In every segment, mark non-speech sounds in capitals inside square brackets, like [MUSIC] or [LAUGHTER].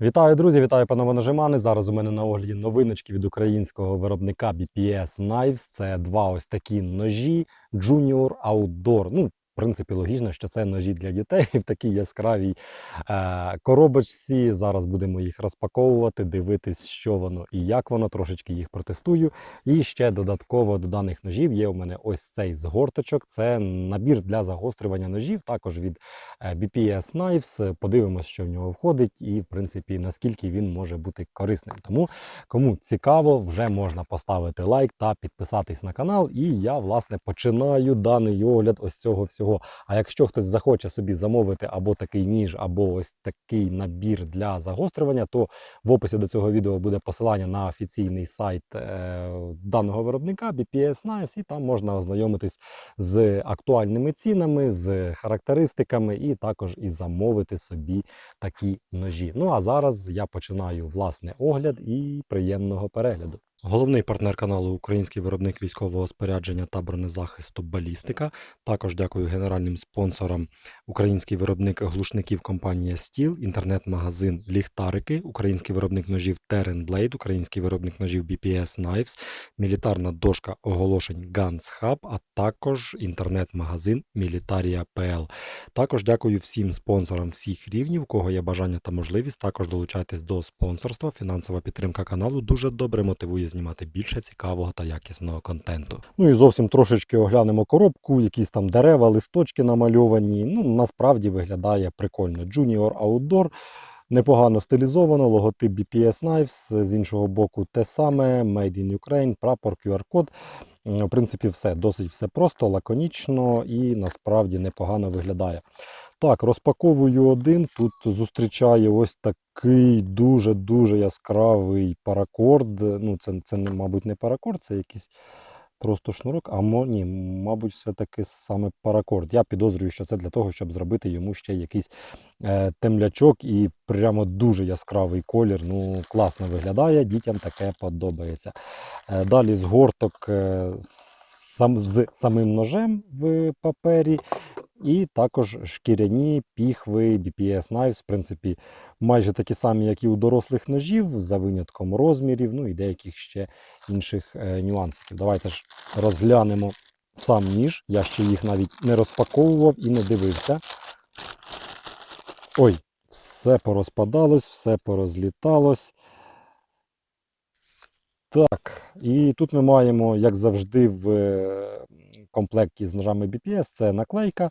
Вітаю, друзі! Вітаю панове нажимани. Зараз у мене на огляді новиночки від українського виробника BPS Knives. Це два ось такі ножі Junior Outdoor. Ну, в принципі, логічно, що це ножі для дітей [LAUGHS] в такій яскравій е, коробочці. Зараз будемо їх розпаковувати, дивитись, що воно і як воно. Трошечки їх протестую. І ще додатково до даних ножів є у мене ось цей згорточок. Це набір для загострювання ножів, також від е, BPS Knives. Подивимося, що в нього входить, і в принципі наскільки він може бути корисним. Тому кому цікаво, вже можна поставити лайк та підписатись на канал. І я власне починаю даний огляд ось цього всього. А якщо хтось захоче собі замовити або такий ніж, або ось такий набір для загострювання, то в описі до цього відео буде посилання на офіційний сайт е, даного виробника BPS Knives, і там можна ознайомитись з актуальними цінами, з характеристиками, і також і замовити собі такі ножі. Ну а зараз я починаю власне огляд і приємного перегляду. Головний партнер каналу Український виробник військового спорядження та бронезахисту Балістика. Також дякую генеральним спонсорам український виробник глушників компанія Стіл, інтернет-магазин Ліхтарики, український виробник ножів Blade, український виробник ножів BPS Knives, мілітарна дошка оголошень Guns Hub, а також інтернет-магазин Militaria.pl. Також дякую всім спонсорам всіх рівнів, кого є бажання та можливість. Також долучайтесь до спонсорства. Фінансова підтримка каналу дуже добре мотивує знімати більше цікавого та якісного контенту. Ну і зовсім трошечки оглянемо коробку, якісь там дерева, листочки намальовані. Ну насправді виглядає прикольно. Junior Outdoor. Непогано стилізовано, логотип BPS Knives, з іншого боку те саме, Made in Ukraine, прапор, QR-код. В принципі, все досить все просто, лаконічно і насправді непогано виглядає. Так, розпаковую один. Тут зустрічає ось такий дуже-дуже яскравий паракорд. Ну, це, це мабуть, не паракорд, це якийсь просто шнурок. А ні, мабуть, все-таки саме паракорд. Я підозрюю, що це для того, щоб зробити йому ще якийсь е, темлячок і прямо дуже яскравий колір. Ну, класно виглядає, дітям таке подобається. Е, далі згорток е, сам, з самим ножем в папері. І також шкіряні піхви BPS Knives, в принципі, майже такі самі, як і у дорослих ножів, за винятком розмірів, ну і деяких ще інших е, нюансиків. Давайте ж розглянемо сам ніж. Я ще їх навіть не розпаковував і не дивився. Ой, все порозпадалось, все порозліталось. Так, і тут ми маємо, як завжди, в е, комплекті з ножами BPS, це наклейка,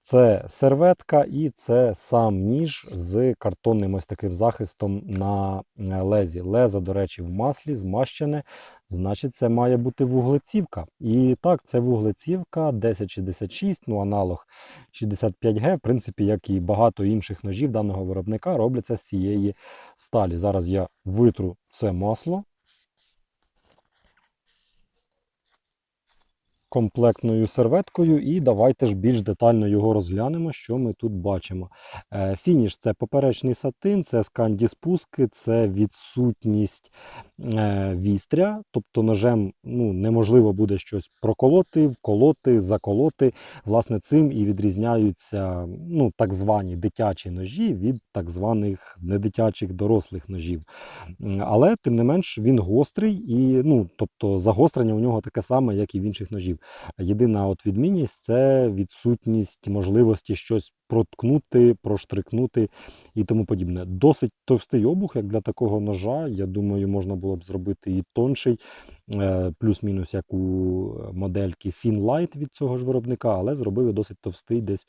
це серветка і це сам ніж з картонним ось таким захистом на е, лезі. Лезо, до речі, в маслі змащене, значить, це має бути вуглецівка. І так, це вуглецівка 1066, ну аналог 65G, в принципі, як і багато інших ножів даного виробника, робляться з цієї сталі. Зараз я витру це масло. Комплектною серветкою, і давайте ж більш детально його розглянемо, що ми тут бачимо. Е, Фініш це поперечний сатин, це сканді спуски, це відсутність е, вістря, тобто ножем ну, неможливо буде щось проколоти, вколоти, заколоти. Власне, цим і відрізняються ну, так звані дитячі ножі від так званих недитячих дорослих ножів. Але тим не менш він гострий і ну, тобто загострення у нього таке саме, як і в інших ножів. Єдина от відмінність це відсутність можливості щось проткнути, проштрикнути і тому подібне. Досить товстий обух, як для такого ножа. Я думаю, можна було б зробити і тонший, е, плюс-мінус як у модельки Finlight від цього ж виробника, але зробили досить товстий, десь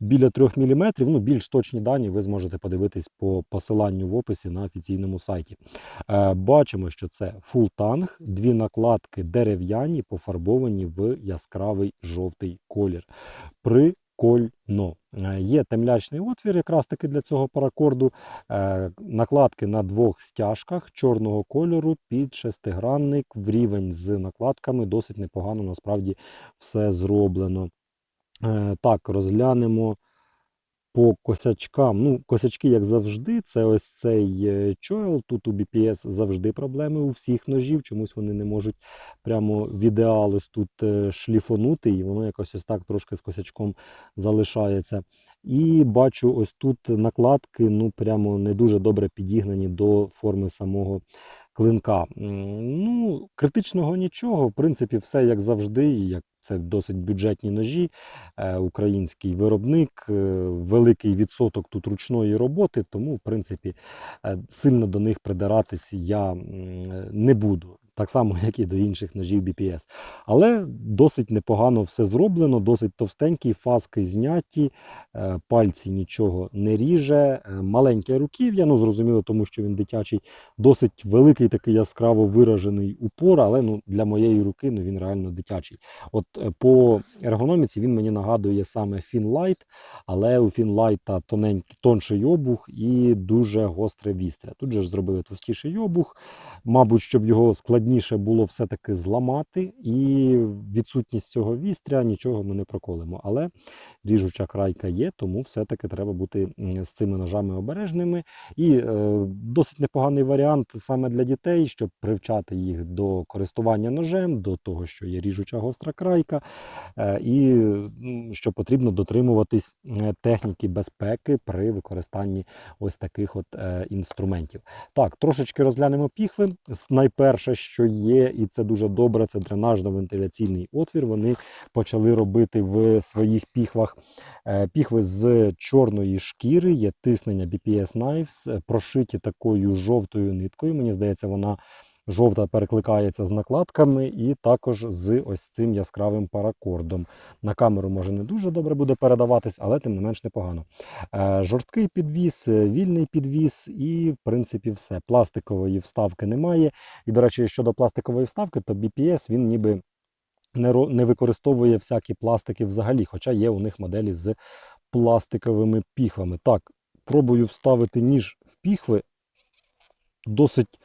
біля 3 мм. Ну, більш точні дані ви зможете подивитись по посиланню в описі на офіційному сайті. Е, Бачимо, що це full танг, дві накладки дерев'яні, пофарбовані в яскравий жовтий колір. Прикольно. Е, Є темлячний отвір, якраз таки для цього паракорду. Е, Накладки на двох стяжках чорного кольору під шестигранник в рівень з накладками. Досить непогано насправді все зроблено. Е, Так, розглянемо по косячкам. Ну, косячки, як завжди, це ось цей е, чойл. Тут у BPS завжди проблеми у всіх ножів. Чомусь вони не можуть прямо в ідеал ось тут е, шліфонути, і воно якось ось так трошки з косячком залишається. І бачу, ось тут накладки ну прямо не дуже добре підігнані до форми самого клинка. Ну, критичного нічого. В принципі, все як завжди, як це досить бюджетні ножі. Е, Український виробник, е, великий відсоток тут ручної роботи, тому, в принципі, е, сильно до них придиратись я не буду. Так само, [LAUGHS] як і до інших ножів BPS. Але досить непогано все зроблено, досить товстенькі, фаски зняті, пальці нічого не ріже. Маленьке руків'я, ну зрозуміло, тому що він дитячий, досить великий такий яскраво виражений упор, але ну, для моєї руки ну, він реально дитячий. От по ергономіці він мені нагадує саме Finlight, але у Finlight тоненький, тонший обух і дуже гостре вістря. Тут же ж зробили товстіший обух. Мабуть, щоб його складніше було все-таки зламати, і відсутність цього вістря нічого ми не проколимо. Але ріжуча крайка є, тому все-таки треба бути з цими ножами обережними. І е, досить непоганий варіант саме для дітей, щоб привчати їх до користування ножем, до того, що є ріжуча гостра крайка, е, і що потрібно дотримуватись е, техніки безпеки при використанні ось таких от е, інструментів. Так, трошечки розглянемо піхви. Найперше, що є, і це дуже добре, це дренажно-вентиляційний отвір. Вони почали робити в своїх піхвах піхви з чорної шкіри, є тиснення BPS Knives, е, прошиті такою жовтою ниткою. Мені здається, вона жовта перекликається з накладками і також з ось цим яскравим паракордом. На камеру може не дуже добре буде передаватись, але тим не менш непогано. Е, Жорсткий підвіс, е, вільний підвіс і, в принципі, все. Пластикової вставки немає. І, до речі, щодо пластикової вставки, то BPS він ніби не, використовує всякі пластики взагалі, хоча є у них моделі з пластиковими піхвами. Так, пробую вставити ніж в піхви. Досить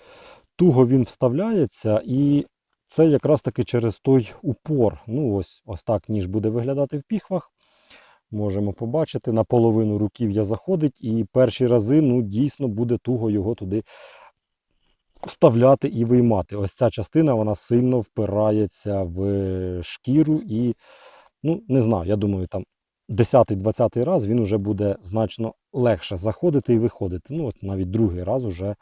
туго він вставляється, і це якраз таки через той упор. Ну, ось, ось так ніж буде виглядати в піхвах. Можемо побачити, наполовину руків'я заходить, і перші рази ну, дійсно буде туго його туди вставляти і виймати. Ось ця частина вона сильно впирається в шкіру і, ну, не знаю, я думаю, там 10-20 раз він вже буде значно легше заходити і виходити. Ну, от навіть другий раз уже,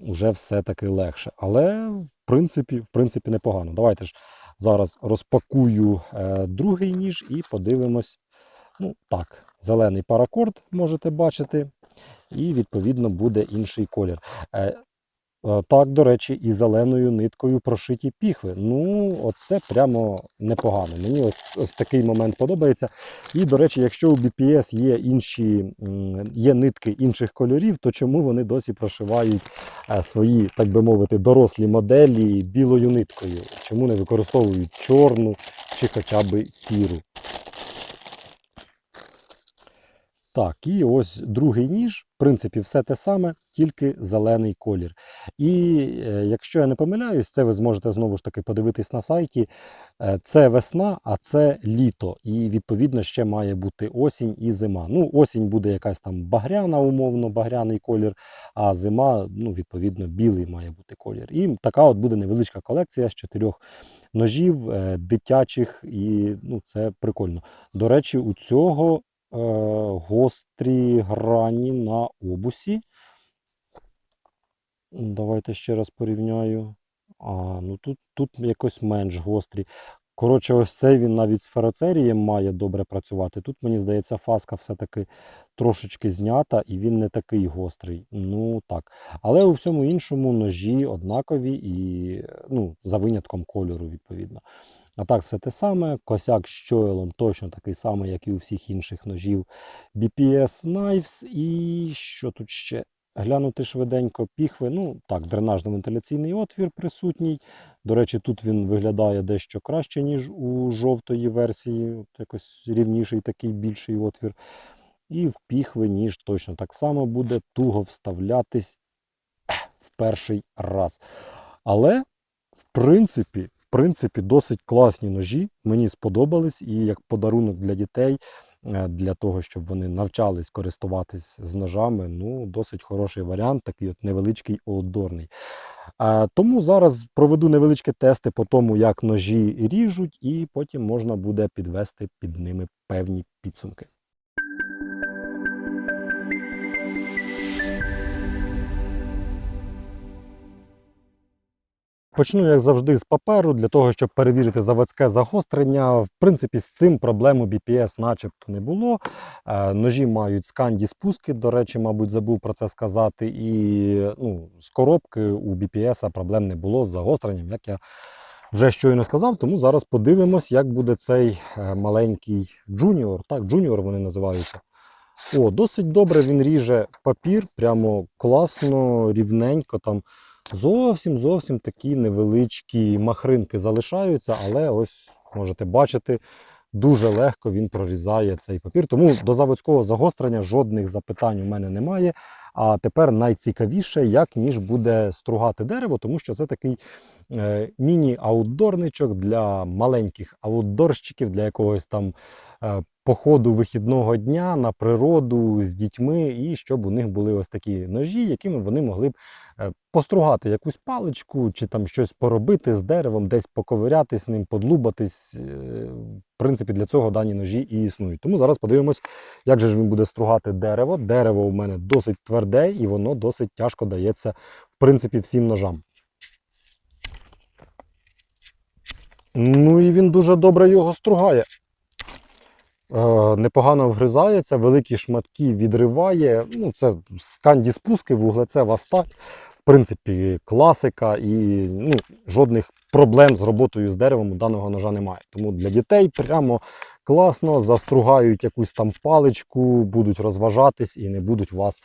уже все-таки легше. Але, в принципі, в принципі, непогано. Давайте ж зараз розпакую е, другий ніж і подивимось. Ну, так, зелений паракорд можете бачити, і відповідно буде інший колір. Е, Так, до речі, і зеленою ниткою прошиті піхви. Ну, оце прямо непогано. Мені ось, ось такий момент подобається. І, до речі, якщо у BPS є інші є нитки інших кольорів, то чому вони досі прошивають е, свої, так би мовити, дорослі моделі білою ниткою? Чому не використовують чорну чи хоча б сіру? Так, і ось другий ніж, в принципі, все те саме, тільки зелений колір. І е, якщо я не помиляюсь, це ви зможете знову ж таки подивитись на сайті. Е, це весна, а це літо. І відповідно ще має бути осінь і зима. Ну, осінь буде якась там багряна, умовно, багряний колір, а зима, ну, відповідно, білий має бути колір. І така от буде невеличка колекція з чотирьох ножів, е, дитячих, і ну, це прикольно. До речі, у цього гострі грані на обусі. Давайте ще раз порівняю. А, ну тут, тут якось менш гострі. Коротше, ось цей він навіть з фероцерієм має добре працювати. Тут, мені здається, фаска все-таки трошечки знята і він не такий гострий. Ну так. Але у всьому іншому ножі однакові і ну, за винятком кольору, відповідно. А так, все те саме. Косяк з чойлом точно такий самий, як і у всіх інших ножів BPS Knives. І що тут ще? Глянути швиденько піхви. Ну, так, дренажно-вентиляційний отвір присутній. До речі, тут він виглядає дещо краще, ніж у жовтої версії. От якось рівніший такий більший отвір. І в піхви ніж точно так само буде туго вставлятись в перший раз. Але, в принципі, принципі, досить класні ножі. Мені сподобались, і як подарунок для дітей е, для того, щоб вони навчались користуватись з ножами. Ну, досить хороший варіант, такий от невеличкий аутдорний. Е, Тому зараз проведу невеличкі тести по тому, як ножі ріжуть, і потім можна буде підвести під ними певні підсумки. Почну, як завжди, з паперу для того, щоб перевірити заводське загострення. В принципі, з цим проблем у BPS начебто не було. Е, Ножі мають сканді спуски, до речі, мабуть, забув про це сказати. І ну, з коробки у BPS проблем не було з загостренням, як я вже щойно сказав. Тому зараз подивимось, як буде цей е, маленький джуніор. Так, джуніор вони називаються. О, досить добре він ріже папір, прямо класно, рівненько там. Зовсім зовсім такі невеличкі махринки залишаються, але ось можете бачити, дуже легко він прорізає цей папір. Тому до заводського загострення жодних запитань у мене немає. А тепер найцікавіше, як ніж буде стругати дерево, тому що це такий міні-аутдорничок для маленьких аутдорщиків, для якогось там е, походу вихідного дня на природу з дітьми, і щоб у них були ось такі ножі, якими вони могли б е, постругати якусь паличку чи там щось поробити з деревом, десь поковирятись ним, подлубатись. Е, В принципі, для цього дані ножі і існують. Тому зараз подивимось, як же ж він буде стругати дерево. Дерево у мене досить тверде і воно досить тяжко дається, в принципі, всім ножам. Ну і він дуже добре його стругає. Е, непогано вгризається, великі шматки відриває. Ну, це сканді спуски, вуглецева сталь. В принципі, класика і ну, жодних проблем з роботою з деревом у даного ножа немає. Тому для дітей прямо класно застругають якусь там паличку, будуть розважатись і не будуть вас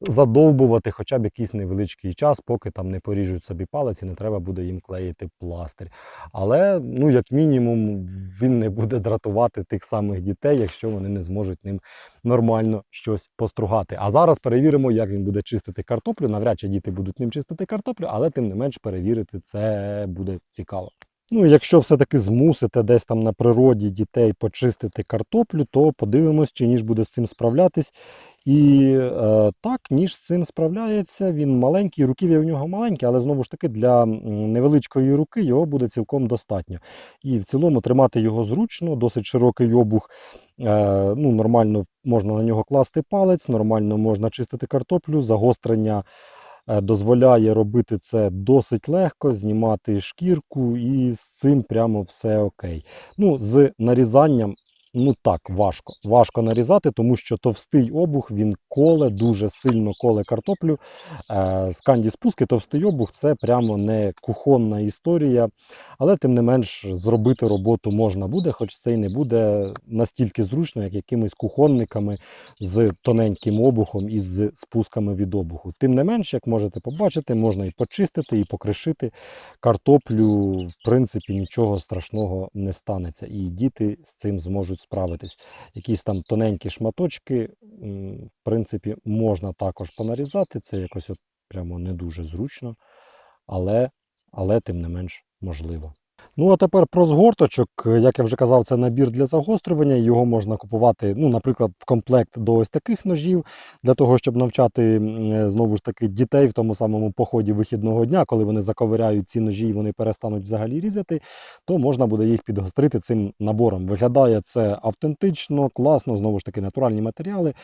задовбувати хоча б якийсь невеличкий час, поки там не поріжуть собі палець і не треба буде їм клеїти пластир. Але, ну, як мінімум, він не буде дратувати тих самих дітей, якщо вони не зможуть ним нормально щось постругати. А зараз перевіримо, як він буде чистити картоплю. Навряд чи діти будуть ним чистити картоплю, але тим не менш перевірити це буде цікаво. Ну, якщо все-таки змусите десь там на природі дітей почистити картоплю, то подивимось, чи ніж буде з цим справлятись. І е, так, ніж з цим справляється. Він маленький, руків'я в нього маленькі, але знову ж таки для невеличкої руки його буде цілком достатньо. І в цілому тримати його зручно, досить широкий обух. Е, ну, Нормально можна на нього класти палець, нормально можна чистити картоплю, загострення. Е, Дозволяє робити це досить легко, знімати шкірку, і з цим прямо все окей. Ну, з нарізанням Ну так, важко. Важко нарізати, тому що товстий обух він коле, дуже сильно коле картоплю. Е, сканді спуски, товстий обух це прямо не кухонна історія. Але тим не менш зробити роботу можна буде, хоч це й не буде настільки зручно, як якимись кухонниками з тоненьким обухом і з спусками від обуху. Тим не менш, як можете побачити, можна і почистити, і покришити картоплю. В принципі, нічого страшного не станеться. І діти з цим зможуть справитись. Якісь там тоненькі шматочки, в принципі, можна також понарізати. Це якось от прямо не дуже зручно, але, але тим не менш можливо. Ну, а тепер про згорточок. Як я вже казав, це набір для загострювання. Його можна купувати, ну, наприклад, в комплект до ось таких ножів, для того, щоб навчати е, знову ж таки дітей в тому самому поході вихідного дня, коли вони заковиряють ці ножі і вони перестануть взагалі різати, то можна буде їх підгострити цим набором. Виглядає це автентично, класно, знову ж таки, натуральні матеріали.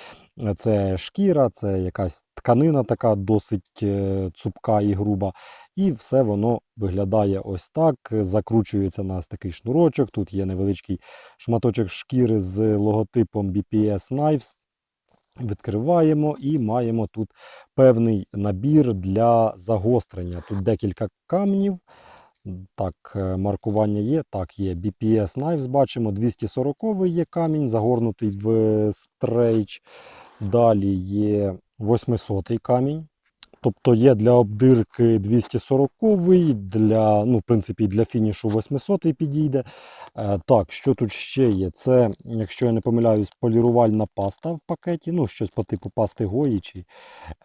Це шкіра, це якась тканина така досить е, цупка і груба. І все воно виглядає ось так. Закручується у нас такий шнурочок. Тут є невеличкий шматочок шкіри з логотипом BPS Knives. Відкриваємо і маємо тут певний набір для загострення. Тут декілька камнів. Так, е, маркування є. Так, є BPS Knives, бачимо, 240 є камінь, загорнутий в стрейч. Далі є 800 камінь. Тобто є для обдирки 240 для, ну, в принципі, для фінішу 800 підійде. Е, так, що тут ще є? Це, якщо я не помиляюсь, полірувальна паста в пакеті, ну, щось по типу пасти Гої, чи,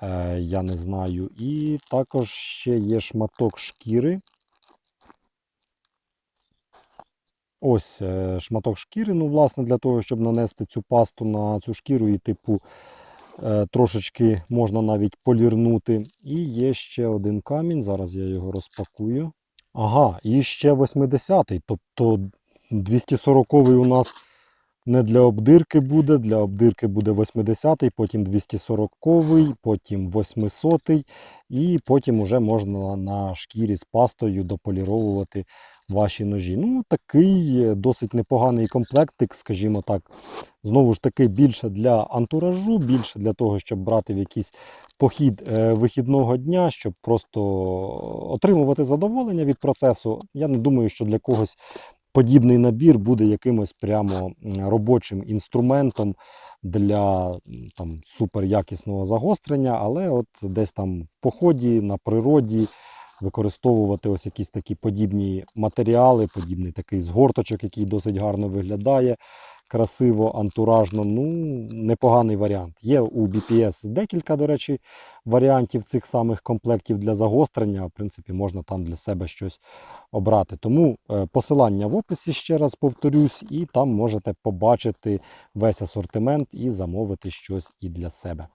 е, я не знаю. І також ще є шматок шкіри. Ось е, шматок шкіри, ну, власне, для того, щоб нанести цю пасту на цю шкіру і, типу, трошечки можна навіть полірнути. І є ще один камінь. Зараз я його розпакую. Ага, і ще 80-й. Тобто 240-й у нас не для обдирки буде, для обдирки буде 80-й, потім 240-й, потім 800-й, і потім вже можна на шкірі з пастою дополіровувати ваші ножі. Ну, такий е, досить непоганий комплектик, скажімо так. Знову ж таки, більше для антуражу, більше для того, щоб брати в якийсь похід е, вихідного дня, щоб просто отримувати задоволення від процесу. Я не думаю, що для когось подібний набір буде якимось прямо робочим інструментом для там суперякісного загострення, але от десь там в поході, на природі використовувати ось якісь такі подібні матеріали, подібний такий згорточок, який досить гарно виглядає, красиво, антуражно. Ну, непоганий варіант. Є у BPS декілька, до речі, варіантів цих самих комплектів для загострення. В принципі, можна там для себе щось обрати. Тому е, посилання в описі ще раз повторюсь, і там можете побачити весь асортимент і замовити щось і для себе.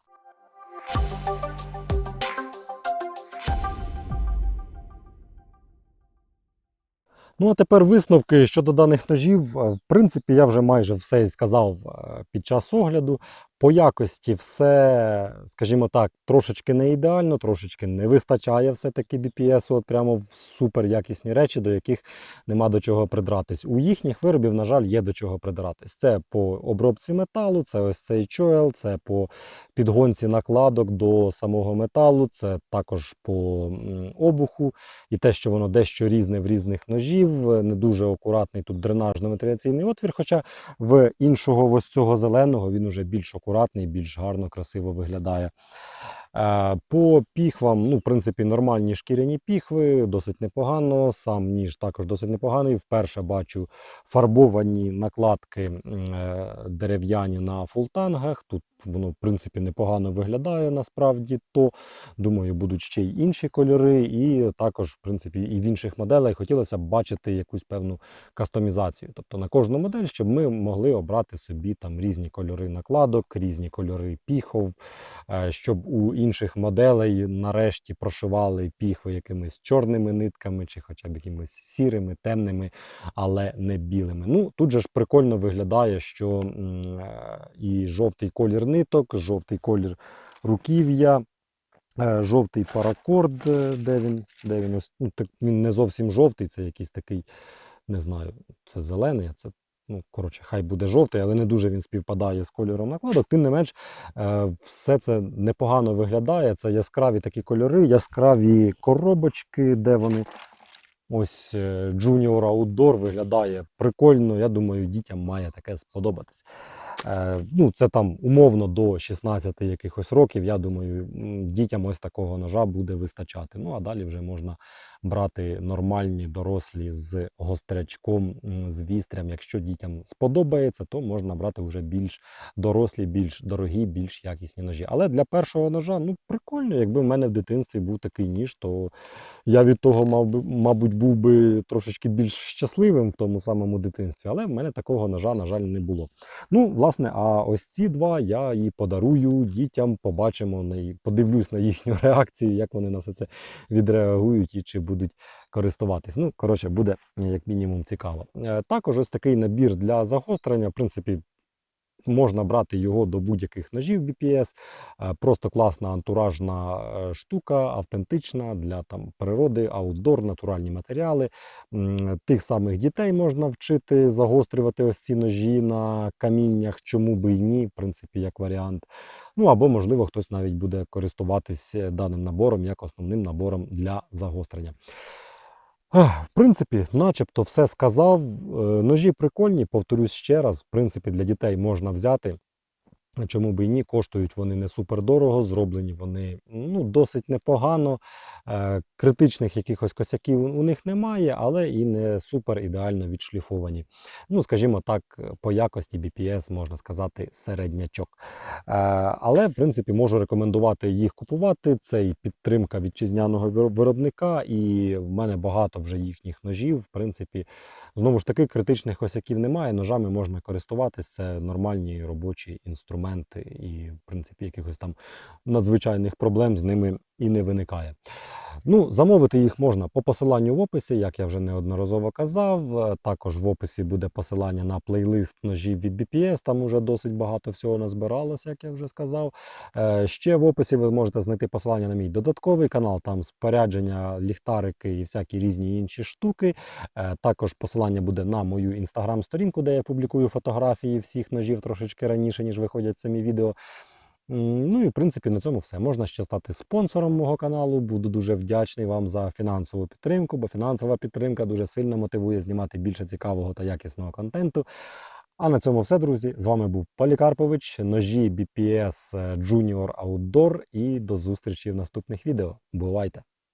Ну, а тепер висновки щодо даних ножів. Е, В принципі, я вже майже все сказав е, під час огляду. По якості все, скажімо так, трошечки не ідеально, трошечки не вистачає все-таки BPS, от прямо в супер якісні речі, до яких нема до чого придратись. У їхніх виробів, на жаль, є до чого придратись. Це по обробці металу, це ось цей чоел, це по підгонці накладок до самого металу, це також по обуху і те, що воно дещо різне в різних ножів, не дуже акуратний тут дренажно-вентиляційний отвір. Хоча в іншого ось цього зеленого він уже більш акуратний, більш гарно, красиво виглядає. Е, По піхвам, ну, в принципі, нормальні шкіряні піхви, досить непогано. Сам ніж також досить непоганий. Вперше бачу фарбовані накладки е, дерев'яні на фултангах. Тут воно, в принципі, непогано виглядає насправді. То думаю, будуть ще й інші кольори, і також, в принципі, і в інших моделях хотілося б бачити якусь певну кастомізацію. Тобто на кожну модель, щоб ми могли обрати собі там різні кольори накладок, різні кольори піхов, е, щоб у інших моделей нарешті прошивали піхви якимись чорними нитками, чи хоча б якимись сірими, темними, але не білими. Ну тут же ж прикольно виглядає, що е, і жовтий колір ниток, жовтий колір руків'я. Е, Жовтий паракорд, е, де він, де він ось, ну, так, він не зовсім жовтий, це якийсь такий, не знаю, це зелений, а це, ну, коротше, хай буде жовтий, але не дуже він співпадає з кольором накладок. Тим не менш, е, все це непогано виглядає. Це яскраві такі кольори, яскраві коробочки, де вони. Ось е, Junior Outdoor виглядає прикольно. Я думаю, дітям має таке сподобатись. Е, ну, це там умовно до 16 якихось років. Я думаю, дітям ось такого ножа буде вистачати. Ну а далі вже можна брати нормальні дорослі з гострячком, з вістрям. Якщо дітям сподобається, то можна брати вже більш дорослі, більш дорогі, більш якісні ножі. Але для першого ножа ну прикольно, якби в мене в дитинстві був такий ніж, то я від того мав би, мабуть, був би трошечки більш щасливим в тому самому дитинстві. Але в мене такого ножа, на жаль, не було. Ну, власне, а ось ці два я і подарую дітям, побачимо подивлюсь на їхню [LAUGHS] реакцію, як вони на все це відреагують і чи будуть користуватись. Ну, коротше, буде як мінімум цікаво. Е, Також ось такий набір для загострення, в принципі. Можна брати його до будь-яких ножів BPS. Е, Просто класна антуражна е, штука, автентична для там природи, аутдор, натуральні матеріали. Тих самих дітей можна вчити загострювати ось ці ножі на каміннях, чому би і ні, в принципі, як варіант. Ну або, можливо, хтось навіть буде користуватись е, даним набором як основним набором для загострення. В принципі, начебто все сказав. Е, Ножі прикольні, повторюсь ще раз. В принципі, для дітей можна взяти. Чому би і ні, коштують вони не супер дорого, зроблені вони ну, досить непогано. Е, критичних якихось косяків у них немає, але і не супер ідеально відшліфовані. Ну, скажімо так, по якості BPS можна сказати середнячок. Е, але, в принципі, можу рекомендувати їх купувати. Це і підтримка вітчизняного виробника, і в мене багато вже їхніх ножів. В принципі, знову ж таки, критичних косяків немає. Ножами можна користуватись. Це нормальні робочі інструменти, і, в принципі, якихось там надзвичайних проблем з ними і не виникає. Ну, замовити їх можна по посиланню в описі, як я вже неодноразово казав. Е, Також в описі буде посилання на плейлист ножів від BPS. Там уже досить багато всього назбиралося, як я вже сказав. Е, Ще в описі ви можете знайти посилання на мій додатковий канал, там спорядження, ліхтарики і всякі різні інші штуки. Е, Також посилання буде на мою інстаграм-сторінку, де я публікую фотографії всіх ножів трошечки раніше, ніж виходять самі відео. Ну і в принципі на цьому все. Можна ще стати спонсором мого каналу. Буду дуже вдячний вам за фінансову підтримку, бо фінансова підтримка дуже сильно мотивує знімати більше цікавого та якісного контенту. А на цьому все, друзі. З вами був Полікарпович, ножі BPS Junior Outdoor і до зустрічі в наступних відео. Бувайте!